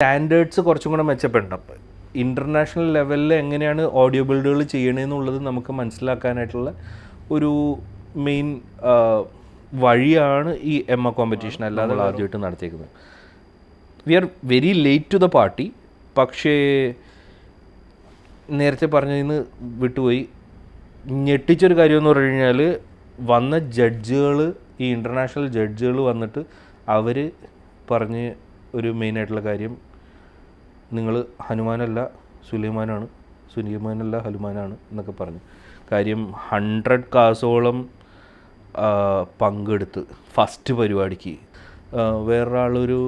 Standards കുറച്ചും കൂടെ മെച്ചപ്പെടണം. International ലെവലിൽ എങ്ങനെയാണ് ഓഡിയോ ബിൽഡുകൾ ചെയ്യണമെന്നുള്ളത് നമുക്ക് മനസ്സിലാക്കാനായിട്ടുള്ള ഒരു മെയിൻ വഴിയാണ് ഈ എം എ കോമ്പറ്റീഷൻ. അല്ലാതെ ആദ്യമായിട്ട് നടത്തിയേക്കുന്നത്. We are very late to the party പക്ഷേ നേരത്തെ പറഞ്ഞതിന് വിട്ടുപോയി. ഞെട്ടിച്ചൊരു കാര്യം എന്ന് പറഞ്ഞു കഴിഞ്ഞാൽ വന്ന ജഡ്ജുകൾ ഈ ഇന്റർനാഷണൽ ജഡ്ജുകൾ വന്നിട്ട് അവർ പറഞ്ഞ് ഒരു മെയിനായിട്ടുള്ള കാര്യം നിങ്ങൾ ഹനുമാനല്ല സുലൈമാനാണ് സുലൈമാനല്ല ഹനുമാനാണ് എന്നൊക്കെ പറഞ്ഞു. കാര്യം ഹൺഡ്രഡ് കാസോളം പങ്കെടുത്ത് ഫസ്റ്റ് പരിപാടിക്ക്. വേറൊരാളൊരു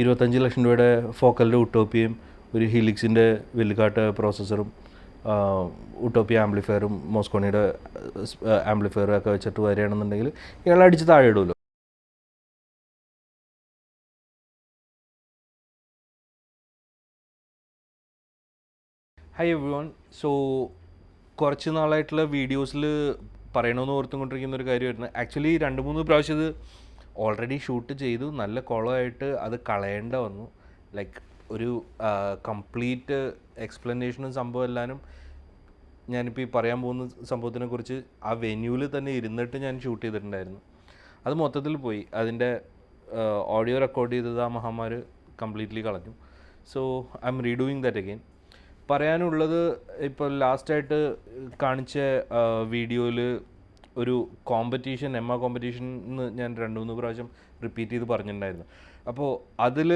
ഇരുപത്തഞ്ച് ലക്ഷം രൂപയുടെ ഫോക്കലിന്റെ ഉട്ടോപ്പിയും ഒരു ഹീലിക്സിന്റെ വെല്ലുകാട്ട് പ്രോസസ്സറും ഉട്ടോപ്പിയ ആംപ്ലിഫയറും മോസ്കോണിയുടെ ആംപ്ലിഫയറും ഒക്കെ വെച്ചിട്ട് വരികയാണെന്നുണ്ടെങ്കിൽ ഇയാൾ അടിച്ച് താഴെ ഇടുമല്ലോ ഹായ് എവ്രിവൺ സോ കുറച്ച് നാളായിട്ടുള്ള വീഡിയോസിൽ പറയണമെന്ന് ഓർത്തുകൊണ്ടിരിക്കുന്ന ഒരു കാര്യമായിരുന്നു ആക്ച്വലി രണ്ട് മൂന്ന് പ്രാവശ്യം ഇത് ഓൾറെഡി ഷൂട്ട് ചെയ്തു. നല്ല കുളമായിട്ട് അത് കളയേണ്ട വന്നു. ലൈക്ക് ഒരു കംപ്ലീറ്റ് എക്സ്പ്ലനേഷനും സംഭവം എല്ലാനും ഞാനിപ്പോൾ ഈ പറയാൻ പോകുന്ന സംഭവത്തിനെ കുറിച്ച് ആ വെന്യൂവിൽ തന്നെ ഇരുന്നിട്ട് ഞാൻ ഷൂട്ട് ചെയ്തിട്ടുണ്ടായിരുന്നു. അത് മൊത്തത്തിൽ പോയി. അതിന്റെ ഓഡിയോ റെക്കോർഡ് ചെയ്തത് ആ മഹാമാർ കംപ്ലീറ്റ്ലി കളഞ്ഞു. So I'm redoing that again പറയാനുള്ളത് ഇപ്പോൾ ലാസ്റ്റായിട്ട് കാണിച്ച വീഡിയോയിൽ ഒരു കോമ്പറ്റീഷൻ എം ആ കോമ്പറ്റീഷൻ എന്ന് ഞാൻ രണ്ട് മൂന്ന് പ്രാവശ്യം റിപ്പീറ്റ് ചെയ്ത് പറഞ്ഞിട്ടുണ്ടായിരുന്നു. അപ്പോൾ അതിൽ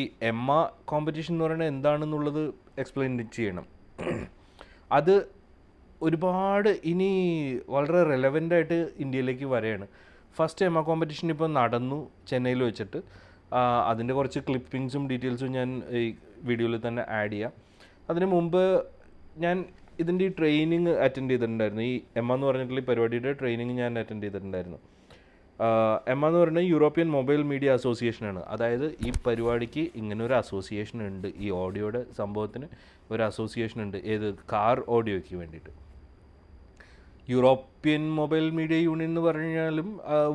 ഈ എം ആ കോമ്പറ്റീഷൻ എന്ന് പറയുന്നത് എന്താണെന്നുള്ളത് എക്സ്പ്ലെയിൻ ചെയ്യണം. അത് ഒരുപാട് ഇനി വളരെ റെലവന്റ് ആയിട്ട് ഇന്ത്യയിലേക്ക് വരെയാണ്. ഫസ്റ്റ് എം ആ കോമ്പറ്റീഷൻ ഇപ്പോൾ നടന്നു ചെന്നൈയിൽ വെച്ചിട്ട്. അതിന്റെ കുറച്ച് ക്ലിപ്പിങ്സും ഡീറ്റെയിൽസും ഞാൻ ഈ വീഡിയോയിൽ തന്നെ ആഡ് ചെയ്യാം. അതിന് മുമ്പ് ഞാൻ ഇതിന്റെ ഈ ട്രെയിനിങ് അറ്റൻഡ് ചെയ്തിട്ടുണ്ടായിരുന്നു. ഈ എം എന്ന് പറഞ്ഞിട്ടുള്ള ഈ പരിപാടിയുടെ ട്രെയിനിങ് ഞാൻ അറ്റൻഡ് ചെയ്തിട്ടുണ്ടായിരുന്നു. എം എന്ന് പറയുന്നത് യൂറോപ്യൻ മൊബൈൽ മീഡിയ അസോസിയേഷനാണ് അതായത് ഈ പരിപാടിക്ക് ഇങ്ങനെ ഒരു അസോസിയേഷൻ ഉണ്ട്. ഈ ഓഡിയോയുടെ സംഭവത്തിന് ഒരു അസോസിയേഷൻ ഉണ്ട്. ഏത് കാർ ഓഡിയോയ്ക്ക് വേണ്ടിയിട്ട്. യൂറോപ്യൻ മൊബൈൽ മീഡിയ യൂണിയൻ എന്ന് പറഞ്ഞാലും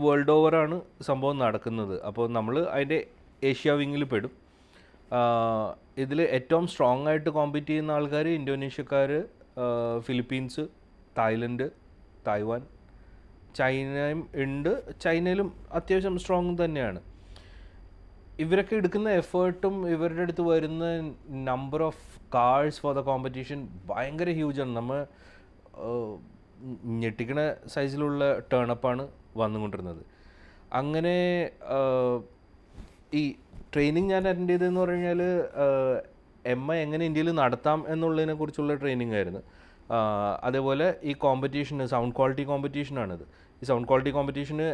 വേൾഡ് ഓവറാണ് സംഭവം നടക്കുന്നത്. അപ്പോൾ നമ്മൾ അതിന്റെ ഏഷ്യ വിങ്ങിൽ പെടും. ഇതിൽ ഏറ്റവും സ്ട്രോങ് ആയിട്ട് കോമ്പീറ്റ് ചെയ്യുന്ന ആൾക്കാർ ഇന്തോനേഷ്യക്കാർ ഫിലിപ്പീൻസ് തായ്ലൻഡ് തായ്വാൻ. ചൈനയും ഉണ്ട് ചൈനയിലും അത്യാവശ്യം സ്ട്രോങ് തന്നെയാണ്. ഇവരൊക്കെ എടുക്കുന്ന എഫേർട്ടും ഇവരുടെ അടുത്ത് വരുന്ന number of cars for the competition ഭയങ്കര ഹ്യൂജാണ് നമ്മൾ ഞെട്ടിക്കണ സൈസിലുള്ള ടേണപ്പാണ് വന്നുകൊണ്ടിരുന്നത്. അങ്ങനെ ഈ ട്രെയിനിങ് ഞാൻ അറ്റൻഡ് ചെയ്തതെന്ന് പറഞ്ഞു കഴിഞ്ഞാൽ എം ഐ എങ്ങനെ ഇന്ത്യയിൽ നടത്താം എന്നുള്ളതിനെ കുറിച്ചുള്ള ട്രെയിനിങ് ആയിരുന്നു. അതേപോലെ ഈ കോമ്പറ്റീഷൻ സൗണ്ട് ക്വാളിറ്റി കോമ്പറ്റീഷനാണിത് ഈ സൗണ്ട് ക്വാളിറ്റി കോമ്പറ്റീഷന്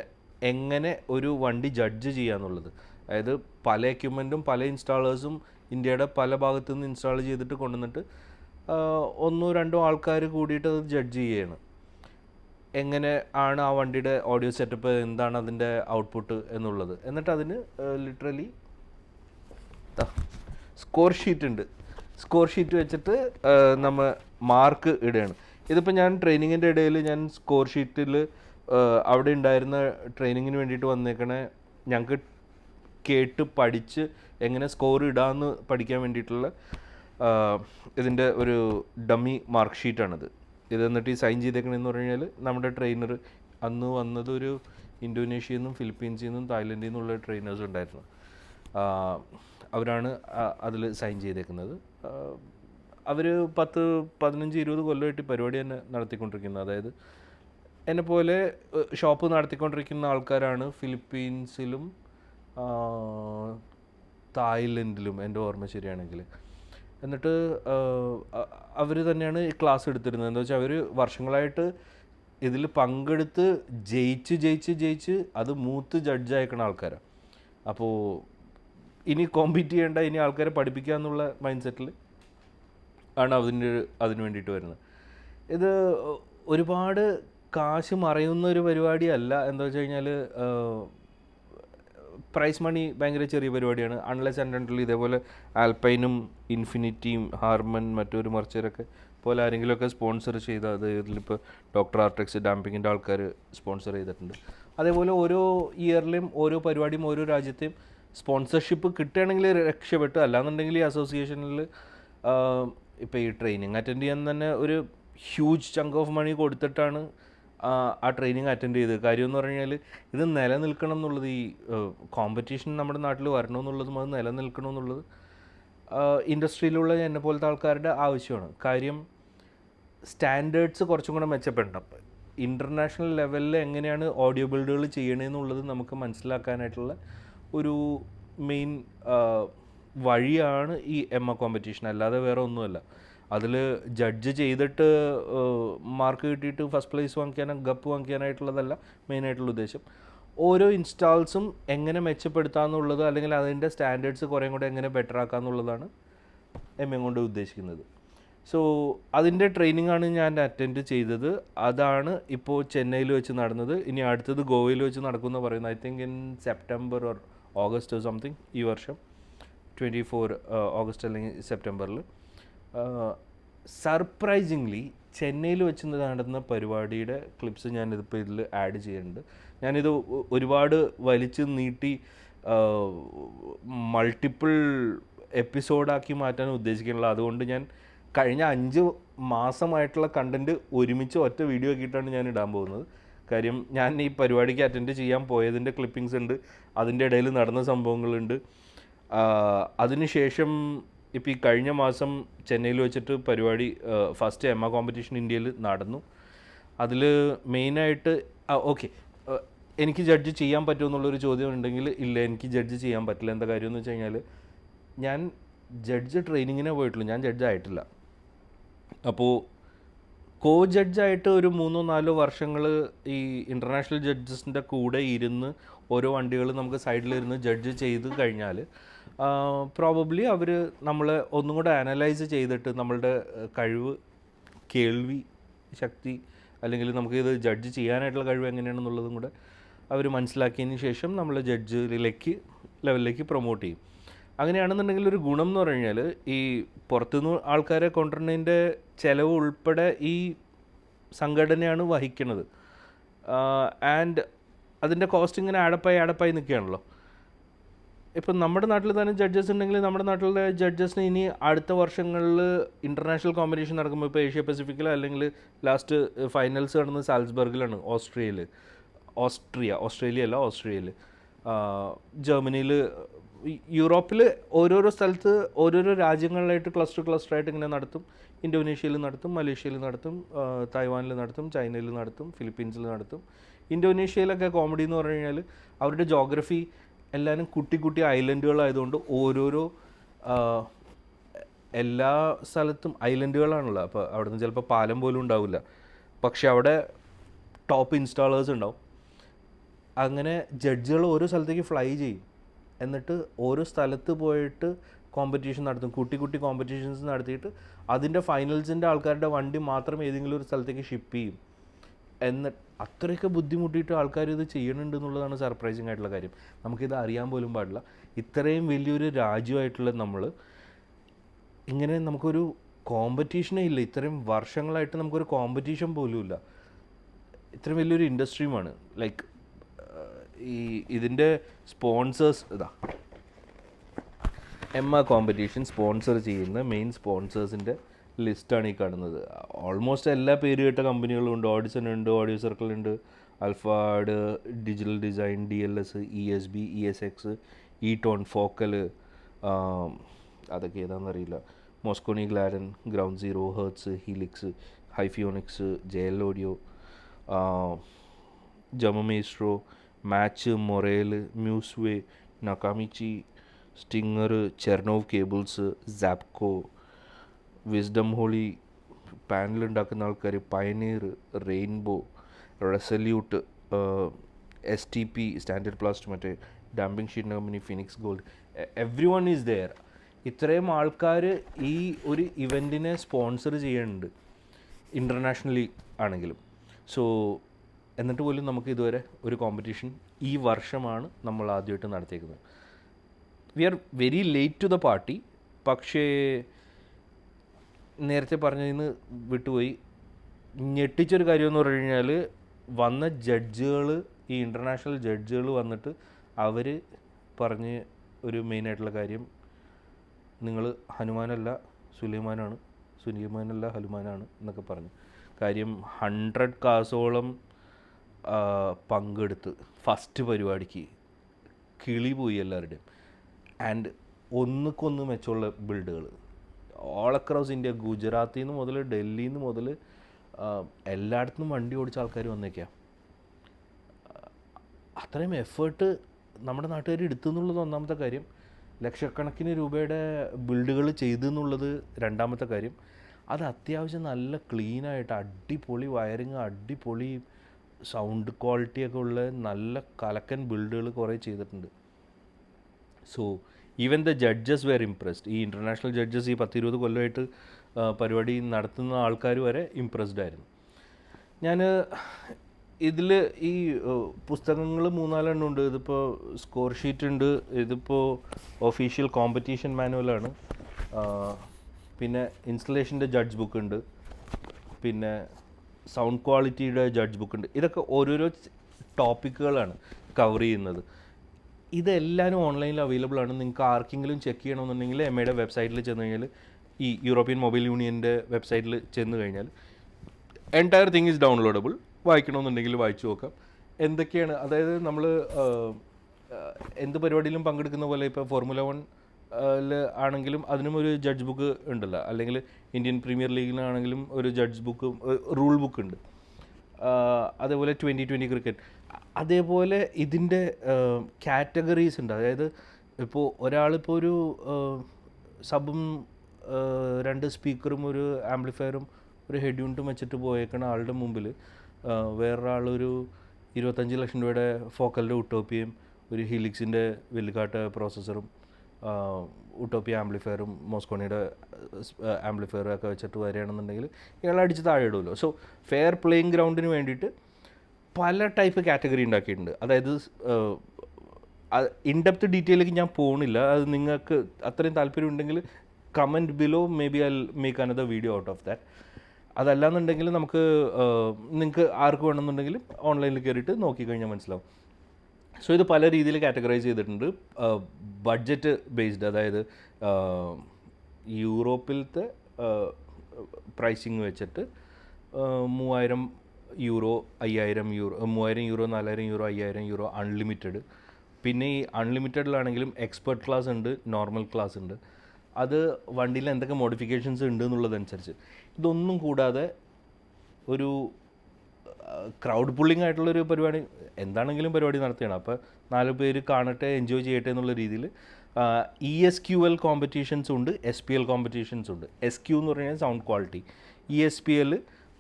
എങ്ങനെ ഒരു വണ്ടി ജഡ്ജ് ചെയ്യാന്നുള്ളത് അതായത് പല എക്യുപ്മെന്റും പല ഇൻസ്റ്റാളേഴ്സും ഇന്ത്യയുടെ പല ഭാഗത്തു നിന്ന് ഇൻസ്റ്റാൾ ചെയ്തിട്ട് കൊണ്ടുവന്നിട്ട് ഒന്നോ രണ്ടോ ആൾക്കാർ കൂടിയിട്ട് അത് ജഡ്ജ് ചെയ്യാണ് എങ്ങനെ ആണ് ആ വണ്ടിയുടെ ഓഡിയോ സെറ്റപ്പ് എന്താണ് അതിന്റെ ഔട്ട്പുട്ട് എന്നുള്ളത്. എന്നിട്ട് അതിന് ലിറ്ററലി സ്കോർ ഷീറ്റ് ഉണ്ട്. സ്കോർ ഷീറ്റ് വെച്ചിട്ട് നമ്മൾ മാർക്ക് ഇടുകയാണ് ഇതിപ്പോൾ ഞാൻ ട്രെയിനിങ്ങിന്റെ ഇടയിൽ ഞാൻ സ്കോർ ഷീറ്റിൽ അവിടെ ഉണ്ടായിരുന്ന ട്രെയിനിങ്ങിന് വേണ്ടിയിട്ട് വന്നേക്കണ ഞങ്ങൾക്ക് കേട്ട് പഠിച്ച് എങ്ങനെ സ്കോർ ഇടാമെന്ന് പഠിക്കാൻ വേണ്ടിയിട്ടുള്ള ഇതിന്റെ ഒരു ഡമ്മി മാർക്ക് ഷീറ്റാണിത് ഇത് എന്നിട്ട് ഈ സൈൻ ചെയ്തേക്കണെന്ന് പറഞ്ഞു കഴിഞ്ഞാൽ നമ്മുടെ ട്രെയിനർ അന്ന് വന്നത് ഒരു ഇന്തോനേഷ്യയിൽ നിന്നും ഫിലിപ്പീൻസിൽ നിന്നും തായ്ലൻഡിൽ നിന്നുള്ള ട്രെയിനേഴ്സ് ഉണ്ടായിരുന്നു. അവരാണ് അതിൽ സൈൻ ചെയ്തേക്കുന്നത്. അവർ പത്ത് പതിനഞ്ച് ഇരുപത് കൊല്ലമായിട്ട് പരിപാടി തന്നെ നടത്തിക്കൊണ്ടിരിക്കുന്നത് അതായത് എന്നെ പോലെ ഷോപ്പ് നടത്തിക്കൊണ്ടിരിക്കുന്ന ആൾക്കാരാണ് ഫിലിപ്പീൻസിലും തായ്ലൻഡിലും എന്റെ ഓർമ്മ ശരിയാണെങ്കിൽ. എന്നിട്ട് അവർ തന്നെയാണ് ക്ലാസ് എടുത്തിരുന്നത്. എന്താ വെച്ചാൽ അവർ വർഷങ്ങളായിട്ട് ഇതിൽ പങ്കെടുത്ത് ജയിച്ച് ജയിച്ച് ജയിച്ച് അത് മൂത്ത് ജഡ്ജ് അയക്കുന്ന ആൾക്കാരാണ് അപ്പോൾ ഇനി കോമ്പീറ്റ് ചെയ്യേണ്ട ഇനി ആൾക്കാരെ പഠിപ്പിക്കുക എന്നുള്ള മൈൻഡ് സെറ്റിൽ ആണ് അതിന് അതിന് വേണ്ടിയിട്ട് വരുന്നത്. ഇത് ഒരുപാട് കാശ് മറയുന്ന ഒരു പരിപാടിയല്ല. എന്താ വെച്ച് കഴിഞ്ഞാൽ പ്രൈസ് മണി ഭയങ്കര ചെറിയ പരിപാടിയാണ്. അൺലെസ് ആൻഡ് ഇതേപോലെ ആൽപൈനും ഇൻഫിനിറ്റിയും ഹാർമൻ മറ്റൊരു മറിച്ചവരൊക്കെ പോലെ ആരെങ്കിലുമൊക്കെ സ്പോൺസർ ചെയ്ത അത് ഇതിലിപ്പോൾ ഡോക്ടർ ആർട്ടെക്സ് ഡാമ്പിങ്ങിന്റെ ആൾക്കാർ സ്പോൺസർ ചെയ്തിട്ടുണ്ട്. അതേപോലെ ഓരോ ഇയറിലെയും ഓരോ പരിപാടിയും ഓരോ രാജ്യത്തെയും സ്പോൺസർഷിപ്പ് കിട്ടുകയാണെങ്കിൽ രക്ഷപ്പെട്ടു. അല്ലാന്നുണ്ടെങ്കിൽ ഈ അസോസിയേഷനിൽ ഇപ്പോൾ ഈ ട്രെയിനിങ് അറ്റൻഡ് ചെയ്യാൻ തന്നെ ഒരു ഹ്യൂജ് ചങ്ക് ഓഫ് മണി കൊടുത്തിട്ടാണ് ആ, ട്രെയിനിങ് അറ്റൻഡ് ചെയ്തത്. കാര്യം എന്ന് പറഞ്ഞു കഴിഞ്ഞാൽ ഇത് നിലനിൽക്കണം എന്നുള്ളത് ഈ കോമ്പറ്റീഷൻ നമ്മുടെ നാട്ടിൽ വരണമെന്നുള്ളതും അത് നിലനിൽക്കണമെന്നുള്ളത് ഇൻഡസ്ട്രിയിലുള്ള എന്നെ പോലത്തെ ആൾക്കാരുടെ ആവശ്യമാണ്. കാര്യം സ്റ്റാൻഡേർഡ്സ് കുറച്ചും കൂടെ മെച്ചപ്പെടണം. ഇന്റർനാഷണൽ ലെവലിൽ എങ്ങനെയാണ് ഓഡിയോ ബിൽഡുകൾ ചെയ്യണമെന്നുള്ളത് നമുക്ക് മനസ്സിലാക്കാനായിട്ടുള്ള ഒരു മെയിൻ വഴിയാണ് ഈ എം എ കോമ്പറ്റീഷൻ അല്ലാതെ വേറെ ഒന്നുമല്ല. അതിൽ ജഡ്ജ് ചെയ്തിട്ട് മാർക്ക് കിട്ടിയിട്ട് ഫസ്റ്റ് പ്ലേസ് വാങ്ങിക്കാനും ഗപ്പ് വാങ്ങിക്കാനായിട്ടുള്ളതല്ല മെയിനായിട്ടുള്ള ഉദ്ദേശം. ഓരോ ഇൻസ്റ്റാൾസും എങ്ങനെ മെച്ചപ്പെടുത്താമെന്നുള്ളത് അല്ലെങ്കിൽ അതിന്റെ സ്റ്റാൻഡേർഡ്സ് കുറേ കൂടെ എങ്ങനെ ബെറ്റർ ആക്കാമെന്നുള്ളതാണ് എം എ കൊണ്ട് ഉദ്ദേശിക്കുന്നത്. സോ അതിന്റെ ട്രെയിനിങ് ആണ് ഞാൻ അറ്റൻഡ് ചെയ്തത്. അതാണ് ഇപ്പോൾ ചെന്നൈയിൽ വെച്ച് നടന്നത്. ഇനി അടുത്തത് ഗോവയിൽ വെച്ച് നടക്കുമെന്ന് പറയുന്നത്. I think in September or August something ഈ വർഷം ട്വന്റി ഫോർ ഓഗസ്റ്റ് അല്ലെങ്കിൽ സെപ്റ്റംബറിൽ. സർപ്രൈസിംഗ്ലി ചെന്നൈയിൽ വെച്ച് നടന്ന പരിപാടിയുടെ ക്ലിപ്സ് ഞാനിതിപ്പോൾ ഇതിൽ ആഡ് ചെയ്യുന്നുണ്ട്. ഞാനിത് ഒരുപാട് വലിച്ച് നീട്ടി മൾട്ടിപ്പിൾ എപ്പിസോഡാക്കി മാറ്റാൻ ഉദ്ദേശിക്കുന്നില്ല. അതുകൊണ്ട് ഞാൻ കഴിഞ്ഞ അഞ്ച് മാസമായിട്ടുള്ള കണ്ടന്റ് ഒരുമിച്ച് ഒറ്റ വീഡിയോ ആക്കിയിട്ടാണ് ഞാൻ ഇടാൻ പോകുന്നത്. കാര്യം ഞാൻ ഈ പരിപാടിക്ക് അറ്റൻഡ് ചെയ്യാൻ പോയതിന്റെ ക്ലിപ്പിങ്സ് ഉണ്ട്. അതിന്റെ ഇടയിൽ നടന്ന സംഭവങ്ങളുണ്ട്. അതിനുശേഷം ഇപ്പോൾ ഈ കഴിഞ്ഞ മാസം ചെന്നൈയിൽ വെച്ചിട്ട് പരിപാടി ഫസ്റ്റ് എമ്മ കോമ്പറ്റീഷൻ ഇന്ത്യയിൽ നടന്നു. അതിൽ മെയിനായിട്ട് ഓക്കെ എനിക്ക് ജഡ്ജ് ചെയ്യാൻ പറ്റുമെന്നുള്ളൊരു ചോദ്യം ഉണ്ടെങ്കിൽ ഇല്ല എനിക്ക് ജഡ്ജ് ചെയ്യാൻ പറ്റില്ല. എന്താ കാര്യം എന്ന് വെച്ച് കഴിഞ്ഞാൽ ഞാൻ ജഡ്ജ് ട്രെയിനിങ്ങിനെ പോയിട്ടുള്ളൂ. ഞാൻ ജഡ്ജ് ആയിട്ടില്ല. അപ്പോൾ കോ ജഡ്ജായിട്ട് ഒരു മൂന്നോ നാലോ വർഷങ്ങൾ ഈ ഇന്റർനാഷണൽ ജഡ്ജസിന്റെ കൂടെ ഇരുന്ന് ഓരോ വണ്ടികൾ നമുക്ക് സൈഡിലിരുന്ന് ജഡ്ജ് ചെയ്ത് കഴിഞ്ഞാൽ പ്രോബബ്ലി അവർ നമ്മളെ ഒന്നും കൂടെ അനലൈസ് ചെയ്തിട്ട് നമ്മളുടെ കഴിവ് കേൾവി ശക്തി അല്ലെങ്കിൽ നമുക്ക് ഇത് ജഡ്ജ് ചെയ്യാനായിട്ടുള്ള കഴിവ് എങ്ങനെയാണെന്നുള്ളതും കൂടെ അവർ മനസ്സിലാക്കിയതിന് ശേഷം നമ്മൾ ജഡ്ജിലേക്ക് ലെവലിലേക്ക് പ്രൊമോട്ട് ചെയ്യും. അങ്ങനെയാണെന്നുണ്ടെങ്കിൽ ഒരു ഗുണം എന്ന് പറഞ്ഞു കഴിഞ്ഞാൽ ഈ പുറത്തുനിന്ന് ആൾക്കാരെ കൊണ്ടുവരുന്നതിന്റെ ചിലവ് ഉൾപ്പെടെ ഈ സംഘടനയാണ് വഹിക്കുന്നത്. ആൻഡ് അതിന്റെ കോസ്റ്റ് ഇങ്ങനെ ആഡപ്പായി ആഡപ്പായി നിൽക്കുകയാണല്ലോ. ഇപ്പം നമ്മുടെ നാട്ടിൽ തന്നെ ജഡ്ജസ് ഉണ്ടെങ്കിൽ നമ്മുടെ നാട്ടിലെ ജഡ്ജസിന് ഇനി അടുത്ത വർഷങ്ങളിൽ ഇന്റർനാഷണൽ കോമ്പറ്റീഷൻ നടക്കുമ്പോൾ ഇപ്പോൾ ഏഷ്യ പസഫിക്കിൽ അല്ലെങ്കിൽ ലാസ്റ്റ് ഫൈനൽസ് നടന്നത് സാൽസ്ബർഗിലാണ് ഓസ്ട്രിയയിൽ ഓസ്ട്രിയ ഓസ്ട്രേലിയ അല്ല ഓസ്ട്രിയയിൽ ജർമ്മനിയിൽ യൂറോപ്പിൽ ഓരോരോ സ്ഥലത്ത് ഓരോരോ രാജ്യങ്ങളിലായിട്ട് ക്ലസ്റ്റർ ക്ലസ്റ്റർ ആയിട്ട് ഇങ്ങനെ നടത്തും. ഇന്തോനേഷ്യയിൽ നടത്തും മലേഷ്യയിൽ നടത്തും തായ്വാനിൽ നടത്തും ചൈനയിൽ നടത്തും ഫിലിപ്പീൻസിൽ നടത്തും. ഇന്തോനേഷ്യയിലൊക്കെ കോമഡി എന്ന് പറഞ്ഞു കഴിഞ്ഞാൽ അവരുടെ ജോഗ്രഫി എല്ലാവരും കുട്ടി കുട്ടി ഐലൻഡുകളായതുകൊണ്ട് ഓരോരോ എല്ലാ സ്ഥലത്തും ഐലൻഡുകളാണല്ലോ അപ്പോൾ അവിടെ നിന്ന് ചിലപ്പോൾ പാലം പോലും ഉണ്ടാവില്ല. പക്ഷെ അവിടെ ടോപ്പ് ഇൻസ്റ്റാളേഴ്സ് ഉണ്ടാവും. അങ്ങനെ ജഡ്ജുകൾ ഓരോ സ്ഥലത്തേക്ക് ഫ്ലൈ ചെയ്യും. എന്നിട്ട് ഓരോ സ്ഥലത്ത് പോയിട്ട് കോമ്പറ്റീഷൻ നടത്തും. കുട്ടി കുട്ടി കോമ്പറ്റീഷൻസ് നടത്തിയിട്ട് അതിന്റെ ഫൈനൽസിന്റെ ആൾക്കാരുടെ വണ്ടി മാത്രം ഏതെങ്കിലും ഒരു സ്ഥലത്തേക്ക് ഷിപ്പ് ചെയ്യും. എന്നിട്ട് അത്രയൊക്കെ ബുദ്ധിമുട്ടിയിട്ട് ആൾക്കാർ ഇത് ചെയ്യണുണ്ട് എന്നുള്ളതാണ് സർപ്രൈസിങ് ആയിട്ടുള്ള കാര്യം. നമുക്കിത് അറിയാൻ പോലും പാടില്ല. ഇത്രയും വലിയൊരു രാജ്യമായിട്ടുള്ള നമ്മൾ ഇങ്ങനെ നമുക്കൊരു കോമ്പറ്റീഷനേ ഇല്ല. ഇത്രയും വർഷങ്ങളായിട്ട് നമുക്കൊരു കോമ്പറ്റീഷൻ പോലും ഇല്ല ഇത്രയും വലിയൊരു ഇൻഡസ്ട്രിയുമാണ് ലൈക്ക് ഈ ഇതിന്റെ സ്പോൺസേഴ്സ് ഇതാ. എം ആ കോമ്പറ്റീഷൻ സ്പോൺസർ ചെയ്യുന്ന മെയിൻ സ്പോൺസേഴ്സിന്റെ ലിസ്റ്റാണ് ഈ കാണുന്നത്. ഓൾമോസ്റ്റ് എല്ലാ പേര് കേട്ട കമ്പനികളും ഉണ്ട്. ഓഡിസൺ ഉണ്ട് ഓഡിയോ സർക്കിൾ ഉണ്ട് Alphard digital design D L S E S B E S X Eton Focal അതൊക്കെ ഏതാണെന്നറിയില്ല Mosconi Gladen Ground Zero Hertz Helix Hifonics J L audio ജമമേസ്ട്രോ Match Morel Musway Nakamichi Stinger Chernov cables Sapco wisdom holy panel ഉണ്ടാക്കുന്ന ആൾക്കാർ Pioneer Rainbow Resolute S T P standard plast മറ്റേ damping sheet company Phoenix gold every one is there ഇത്രയും ആൾക്കാർ ഈ ഒരു ഇവന്റിനെ sponsor ചെയ്യുന്നുണ്ട് internationally ആണെങ്കിലും. സോ എന്നിട്ട് പോലും നമുക്ക് ഇതുവരെ ഒരു കോമ്പറ്റീഷൻ ഈ വർഷമാണ് നമ്മൾ ആദ്യമായിട്ട് നടത്തിയേക്കുന്നത്. We are very late to the party പക്ഷേ നേരത്തെ പറഞ്ഞതിൽ നിന്ന് വിട്ടുപോയി. ഞെട്ടിച്ചൊരു കാര്യമെന്ന് പറഞ്ഞു കഴിഞ്ഞാൽ വന്ന ജഡ്ജുകൾ ഈ ഇന്റർനാഷണൽ ജഡ്ജുകൾ വന്നിട്ട് അവർ പറഞ്ഞ് ഒരു മെയിനായിട്ടുള്ള കാര്യം നിങ്ങൾ ഹനുമാനല്ല സുലൈമാനാണ് സുലൈമാനല്ല ഹനുമാനാണ് എന്നൊക്കെ പറഞ്ഞു. കാര്യം ഹൺഡ്രഡ് കാസോളം പങ്കെടുത്ത് ഫസ്റ്റ് പരിപാടിക്ക് കിളി പോയി എല്ലാവരുടെയും. ആൻഡ് ഒന്നുക്കൊന്ന് മെച്ചമുള്ള ബിൽഡുകൾ ഓൾ അക്രോസ് ഇന്ത്യ ഗുജറാത്തിൽ നിന്ന് മുതൽ ഡൽഹിയിൽ നിന്ന് മുതൽ എല്ലായിടത്തും വണ്ടി ഓടിച്ച ആൾക്കാർ വന്നേക്കാം. അത്രയും എഫേർട്ട് നമ്മുടെ നാട്ടുകാർ എടുത്തു എന്നുള്ളത് ഒന്നാമത്തെ കാര്യം. ലക്ഷക്കണക്കിന് രൂപയുടെ ബിൽഡുകൾ ചെയ്തു എന്നുള്ളത് രണ്ടാമത്തെ കാര്യം. അത് അത്യാവശ്യം നല്ല ക്ലീനായിട്ട് അടിപൊളി വയറിങ് അടിപൊളി സൗണ്ട് ക്വാളിറ്റിയൊക്കെ ഉള്ള നല്ല കലക്കൻ ബിൽഡുകൾ കുറേ ചെയ്തിട്ടുണ്ട്. So even the judges were impressed ഈ ഇന്റർനാഷണൽ ജഡ്ജസ് ഈ പത്തിരുപത് കൊല്ലമായിട്ട് പരിപാടി നടത്തുന്ന ആൾക്കാർ വരെ ഇംപ്രസ്ഡ് ആയിരുന്നു. ഞാൻ ഇതിൽ ഈ പുസ്തകങ്ങൾ മൂന്നാലെണ്ണം ഉണ്ട്. ഇതിപ്പോൾ സ്കോർ ഷീറ്റ് ഉണ്ട്. ഇതിപ്പോൾ ഒഫീഷ്യൽ കോമ്പറ്റീഷൻ മാനുവലാണ് പിന്നെ ഇൻസ്റ്റലേഷന്റെ ജഡ്ജ് ബുക്ക് ഉണ്ട്. പിന്നെ സൗണ്ട് ക്വാളിറ്റിയുടെ ജഡ്ജ് ബുക്ക് ഉണ്ട്. ഇതൊക്കെ ഓരോരോ ടോപ്പിക്കുകളാണ് കവർ ചെയ്യുന്നത്. ഇതെല്ലാവരും ഓൺലൈനിൽ അവൈലബിൾ ആണ്. നിങ്ങൾക്ക് ആർക്കെങ്കിലും ചെക്ക് ചെയ്യണമെന്നുണ്ടെങ്കിൽ എം എയുടെ വെബ്സൈറ്റിൽ ചെന്ന് കഴിഞ്ഞാൽ ഈ യൂറോപ്യൻ മൊബൈൽ യൂണിയന്റെ വെബ്സൈറ്റിൽ ചെന്ന് കഴിഞ്ഞാൽ എന്റയർ തിങ് ഈസ് ഡൗൺലോഡബിൾ വായിക്കണമെന്നുണ്ടെങ്കിൽ വായിച്ചു നോക്കാം. എന്തൊക്കെയാണ് അതായത് നമ്മൾ എന്ത് പരിപാടിയിലും പങ്കെടുക്കുന്ന പോലെ ഇപ്പോൾ ഫോർമുല വൺ ആണെങ്കിലും അതിനും ഒരു ജഡ്ജ് ബുക്ക് ഉണ്ടല്ലോ. അല്ലെങ്കിൽ ഇന്ത്യൻ പ്രീമിയർ ലീഗിലാണെങ്കിലും ഒരു ജഡ്ജ് ബുക്ക് റൂൾ ബുക്ക് ഉണ്ട്. അതേപോലെ ട്വന്റി ട്വന്റി ക്രിക്കറ്റ് അതേപോലെ ഇതിന്റെ കാറ്റഗറീസ് ഉണ്ട്. അതായത് ഇപ്പോൾ ഒരാളിപ്പോൾ ഒരു സബും രണ്ട് സ്പീക്കറും ഒരു ആംപ്ലിഫയറും ഒരു ഹെഡ് യൂണിറ്റും വെച്ചിട്ട് പോയേക്കണ ആളുടെ മുമ്പിൽ വേറൊരാളൊരു ഇരുപത്തഞ്ച് ലക്ഷം രൂപയുടെ ഫോക്കലിന്റെ ഉട്ടോപ്പിയും ഒരു ഹീലിക്സിന്റെ വെല്ലുകാട്ട പ്രോസസ്സറും ഉട്ടോപ്പിയ ആംപ്ലിഫയറും മോസ്കോണിയുടെ ആംപ്ലിഫയറും ഒക്കെ വെച്ചിട്ട് വരികയാണെന്നുണ്ടെങ്കിൽ ഇയാൾ അടിച്ച് താഴെ ഇടുമല്ലോ. സോ ഫെയർ പ്ലേയിങ് ഗ്രൗണ്ടിന് വേണ്ടിയിട്ട് പല ടൈപ്പ് കാറ്റഗറി ഉണ്ടാക്കിയിട്ടുണ്ട്. അതായത് ഇൻഡെപ്ത് ഡീറ്റെയിലേക്ക് ഞാൻ പോകണില്ല അത് നിങ്ങൾക്ക് അത്രയും താല്പര്യം ഉണ്ടെങ്കിൽ comment below maybe I make another video out of that അതല്ല എന്നുണ്ടെങ്കിൽ നമുക്ക് നിങ്ങൾക്ക് ആർക്ക് വേണമെന്നുണ്ടെങ്കിലും ഓൺലൈനിൽ കയറിയിട്ട് നോക്കിക്കഴിഞ്ഞാൽ മനസ്സിലാവും. സോ ഇത് പല രീതിയിൽ കാറ്റഗറൈസ് ചെയ്തിട്ടുണ്ട്. ബഡ്ജറ്റ് ബേസ്ഡ് അതായത് ആഹ്, യൂറോപ്പിലത്തെ പ്രൈസിങ് വെച്ചിട്ട് ആഹ്, മൂവായിരം യൂറോ അയ്യായിരം യൂറോ മൂവായിരം യൂറോ നാലായിരം യൂറോ അയ്യായിരം യൂറോ അൺലിമിറ്റഡ് പിന്നെ ഈ അൺലിമിറ്റഡിലാണെങ്കിലും എക്സ്പെർട്ട് ക്ലാസ് ഉണ്ട് നോർമൽ ക്ലാസ് ഉണ്ട്. അത് വണ്ടിയിൽ എന്തൊക്കെ മോഡിഫിക്കേഷൻസ് ഉണ്ട് എന്നുള്ളതനുസരിച്ച്. ഇതൊന്നും കൂടാതെ ഒരു ക്രൗഡ് പുള്ളിങ് ആയിട്ടുള്ളൊരു പരിപാടി എന്താണെങ്കിലും പരിപാടി നടത്തുകയാണ്. അപ്പോൾ നാല് പേര് കാണട്ടെ എൻജോയ് ചെയ്യട്ടെ എന്നുള്ള രീതിയിൽ E S Q L competitions ഉണ്ട് എസ് പി എൽ കോമ്പറ്റീഷൻസ് ഉണ്ട്. എസ് ക്യു എന്ന് പറഞ്ഞാൽ sound quality E S P L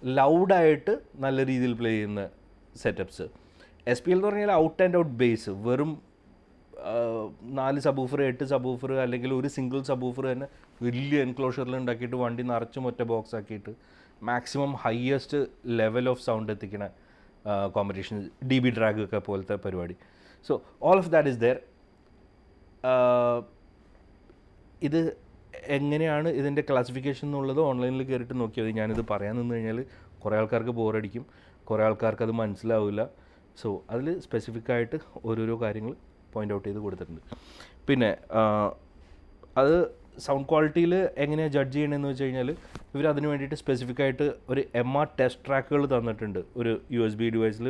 ലൗഡായിട്ട് നല്ല രീതിയിൽ പ്ലേ ചെയ്യുന്ന സെറ്റപ്സ് എസ് പി എൽ എന്ന് പറഞ്ഞാൽ ഔട്ട് ആൻഡ് ഔട്ട് ബേസ് വെറും നാല് സബൂഫർ എട്ട് സബൂഫർ അല്ലെങ്കിൽ ഒരു സിംഗിൾ സബൂഫർ തന്നെ വലിയ എൻക്ലോഷറിൽ ഉണ്ടാക്കിയിട്ട് വണ്ടി നിറച്ചും ഒറ്റ ബോക്സ് ആക്കിയിട്ട് maximum highest level of sound എത്തിക്കണ competition D B drag ഒക്കെ പോലത്തെ പരിപാടി. So all of that is there ഇത് എങ്ങനെയാണ് ഇതിന്റെ ക്ലാസിഫിക്കേഷൻ എന്നുള്ളത് ഓൺലൈനിൽ കയറിയിട്ട് നോക്കിയാൽ മതി. ഞാനിത് പറയാൻ നിന്ന് കഴിഞ്ഞാൽ കുറേ ആൾക്കാർക്ക് ബോറടിക്കും കുറേ ആൾക്കാർക്ക് അത് മനസ്സിലാവില്ല. സോ അതിൽ സ്പെസിഫിക്കായിട്ട് ഓരോരോ കാര്യങ്ങൾ പോയിന്റ് ഔട്ട് ചെയ്ത് കൊടുത്തിട്ടുണ്ട്. പിന്നെ അത് സൗണ്ട് ക്വാളിറ്റിയിൽ എങ്ങനെയാണ് ജഡ്ജ് ചെയ്യണമെന്ന് വെച്ച് കഴിഞ്ഞാൽ ഇവർ അതിന് വേണ്ടിയിട്ട് സ്പെസിഫിക് ആയിട്ട് ഒരു എം ആർ ടെസ്റ്റ് ട്രാക്കുകൾ തന്നിട്ടുണ്ട്. ഒരു യു എസ് ബി ഡിവൈസിൽ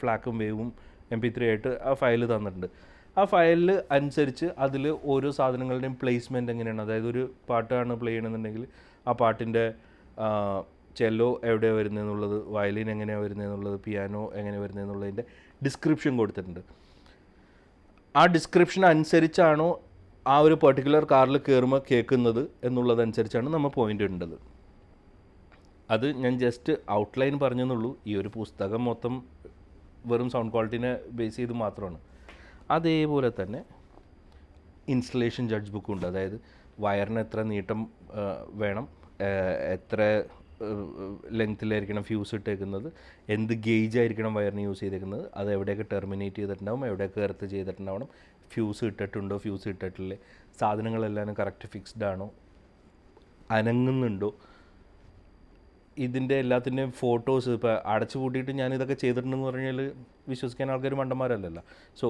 ഫ്ലാക്കും വേവും എം പി ത്രീ ആയിട്ട് ആ ഫയൽ തന്നിട്ടുണ്ട്. ആ ഫയലിൽ അനുസരിച്ച് അതിൽ ഓരോ സാധനങ്ങളുടെയും പ്ലേസ്മെന്റ് എങ്ങനെയാണ്? അതായത് ഒരു പാട്ടാണ് പ്ലേ ചെയ്യണമെന്നുണ്ടെങ്കിൽ ആ പാട്ടിന്റെ ചെല്ലോ എവിടെയാണ് വരുന്നതെന്നുള്ളത് വയലിൻ എങ്ങനെയാണ് വരുന്നതെന്നുള്ളത് പിയാനോ എങ്ങനെ വരുന്നതെന്നുള്ളതിന്റെ ഡിസ്ക്രിപ്ഷൻ കൊടുത്തിട്ടുണ്ട്. ആ ഡിസ്ക്രിപ്ഷൻ അനുസരിച്ചാണോ ആ ഒരു പെർട്ടിക്കുലർ കാറിൽ കയറുമ്പോൾ കേൾക്കുന്നത് എന്നുള്ളതനുസരിച്ചാണ് നമ്മൾ പോയിന്റ് ഇടേണ്ടത്. അത് ഞാൻ ജസ്റ്റ് ഔട്ട്ലൈൻ പറഞ്ഞെന്നുള്ളൂ. ഈ ഒരു പുസ്തകം മൊത്തം വെറും സൗണ്ട് ക്വാളിറ്റിനെ ബേസ് ചെയ്ത് മാത്രമാണ്. അതേപോലെ തന്നെ ഇൻസ്റ്റലേഷൻ ജഡ്ജ് ബുക്കുണ്ട് അതായത് വയറിന് എത്ര നീട്ടം വേണം എത്ര ലെങ്ത്തിലായിരിക്കണം ഫ്യൂസ് ഇട്ടേക്കുന്നത് എന്ത് ഗേജ് ആയിരിക്കണം വയറിന് യൂസ് ചെയ്തേക്കുന്നത് അത് എവിടെയൊക്കെ ടെർമിനേറ്റ് ചെയ്തിട്ടുണ്ടാവും എവിടെയൊക്കെ എർത്ത് ചെയ്തിട്ടുണ്ടാവണം ഫ്യൂസ് ഇട്ടിട്ടുണ്ടോ ഫ്യൂസ് ഇട്ടിട്ടില്ലേ സാധനങ്ങളെല്ലാം കറക്റ്റ് ഫിക്സ്ഡ് ആണോ അനങ്ങുന്നുണ്ടോ ഇതിന്റെ എല്ലാത്തിന്റെയും ഫോട്ടോസ് ഇപ്പോൾ അടച്ചു പൂട്ടിയിട്ട് ഞാൻ ഇതൊക്കെ ചെയ്തിട്ടുണ്ടെന്ന് പറഞ്ഞാൽ വിശ്വസിക്കാൻ ആൾക്കാർ മണ്ടന്മാരല്ലല്ലോ. സോ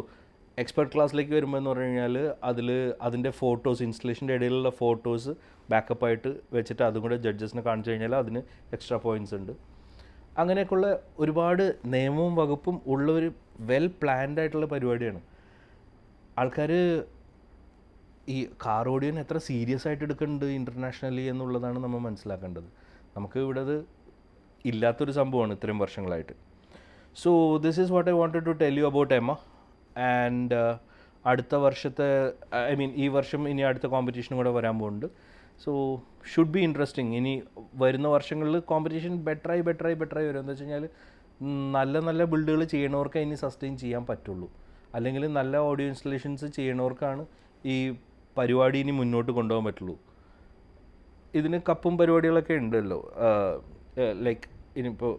എക്സ്പെർട്ട് ക്ലാസ്സിലേക്ക് വരുമ്പോൾ എന്ന് പറഞ്ഞു കഴിഞ്ഞാൽ അതിൽ അതിന്റെ ഫോട്ടോസ് ഇൻസ്റ്റലേഷന്റെ ഇടയിലുള്ള ഫോട്ടോസ് ബാക്കപ്പായിട്ട് വെച്ചിട്ട് അതും കൂടെ ജഡ്ജസിനെ കാണിച്ചു കഴിഞ്ഞാൽ അതിന് എക്സ്ട്രാ പോയിന്റ്സ് ഉണ്ട്. അങ്ങനെയൊക്കെയുള്ള ഒരുപാട് നിയമവും വകുപ്പും ഉള്ള ഒരു വെൽ പ്ലാൻഡ് ആയിട്ടുള്ള പരിപാടിയാണ്. ആൾക്കാർ ഈ കാർ ഓഡിയോനെ എത്ര സീരിയസ് ആയിട്ട് എടുക്കുന്നുണ്ട് ഇന്റർനാഷണലി എന്നുള്ളതാണ് നമ്മൾ മനസ്സിലാക്കേണ്ടത്. നമുക്ക് ഇവിടെ അത് ഇല്ലാത്തൊരു സംഭവമാണ് ഇത്രയും വർഷങ്ങളായിട്ട്. So this is what I wanted to tell you about EMMA and അടുത്ത വർഷത്തെ ഐ മീൻ ഈ വർഷം ഇനി അടുത്ത കോമ്പറ്റീഷനും കൂടെ വരാൻ പോകുന്നുണ്ട് സോ ഷുഡ് ബി ഇൻട്രസ്റ്റിംഗ് ഇനി വരുന്ന വർഷങ്ങളിൽ കോമ്പറ്റീഷൻ ബെറ്ററായി ബെറ്ററായി ബെറ്ററായി വരും. എന്ന് വെച്ച് കഴിഞ്ഞാൽ നല്ല നല്ല ബിൽഡുകൾ ചെയ്യണവർക്ക് ഇനി സസ്റ്റെയിൻ ചെയ്യാൻ പറ്റുള്ളൂ. അല്ലെങ്കിൽ നല്ല ഓഡിയോ ഇൻസ്റ്റലേഷൻസ് ചെയ്യണവർക്കാണ് ഈ പരിപാടി ഇനി മുന്നോട്ട് കൊണ്ടുപോകാൻ പറ്റുള്ളൂ. ഇതിന് കപ്പും പരിപാടികളൊക്കെ ഉണ്ടല്ലോ. ലൈക്ക് ഇനിയിപ്പോൾ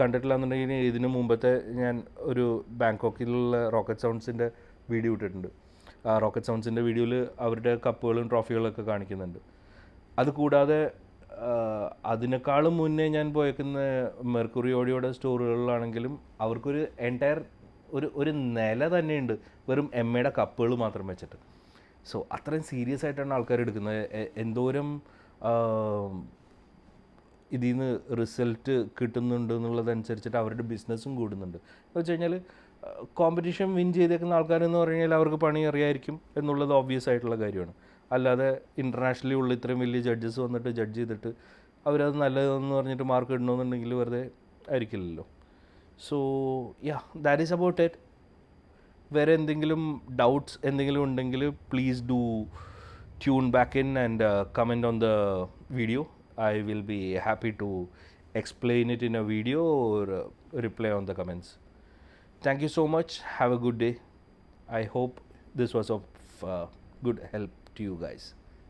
കണ്ടിട്ടില്ലാന്നുണ്ടെങ്കിൽ ഇതിന് മുമ്പത്തെ ഞാൻ ഒരു ബാങ്കോക്കിലുള്ള റോക്കറ്റ് സൗണ്ട്സിന്റെ വീഡിയോ ഇട്ടിട്ടുണ്ട്. ആ റോക്കറ്റ് സൗണ്ട്സിന്റെ വീഡിയോയിൽ അവരുടെ കപ്പുകളും ട്രോഫികളൊക്കെ കാണിക്കുന്നുണ്ട്. അതുകൂടാതെ അതിനേക്കാളും മുന്നേ ഞാൻ പോയേക്കുന്ന മെർക്കുറി ഓഡിയോയുടെ സ്റ്റോറുകളിലാണെങ്കിലും അവർക്കൊരു എന്റയർ ഒരു ഒരു നില തന്നെയുണ്ട്. വെറും എം എയുടെ കപ്പുകൾ മാത്രം വെച്ചിട്ട്. സോ അത്രയും സീരിയസ് ആയിട്ടാണ് ആൾക്കാർ എടുക്കുന്നത് എന്തോരം ഇതിൽ നിന്ന് റിസൾട്ട് കിട്ടുന്നുണ്ട് എന്നുള്ളതനുസരിച്ചിട്ട് അവരുടെ ബിസിനസ്സും കൂടുന്നുണ്ട്. എന്ന് വെച്ച് കഴിഞ്ഞാൽ കോമ്പറ്റീഷൻ വിൻ ചെയ്തേക്കുന്ന ആൾക്കാരെന്ന് പറഞ്ഞു കഴിഞ്ഞാൽ അവർക്ക് പണി അറിയായിരിക്കും എന്നുള്ളത് ഓബ്വിയസ് ആയിട്ടുള്ള കാര്യമാണ്. അല്ലാതെ ഇന്റർനാഷണലി ഉള്ള ഇത്രയും വലിയ ജഡ്ജസ് വന്നിട്ട് ജഡ്ജ് ചെയ്തിട്ട് അവരത് നല്ലതെന്ന് പറഞ്ഞിട്ട് മാർക്ക് ഇടണമെന്നുണ്ടെങ്കിൽ വെറുതെ ആയിരിക്കില്ലല്ലോ. So yeah that is about it വേറെ എന്തെങ്കിലും ഡൗട്ട്സ് എന്തെങ്കിലും ഉണ്ടെങ്കിൽ please do tune back in and comment on the video I will be happy to explain it in a video or uh, reply on the comments. Thank you so much. Have a good day. I hope this was of uh, good help to you guys.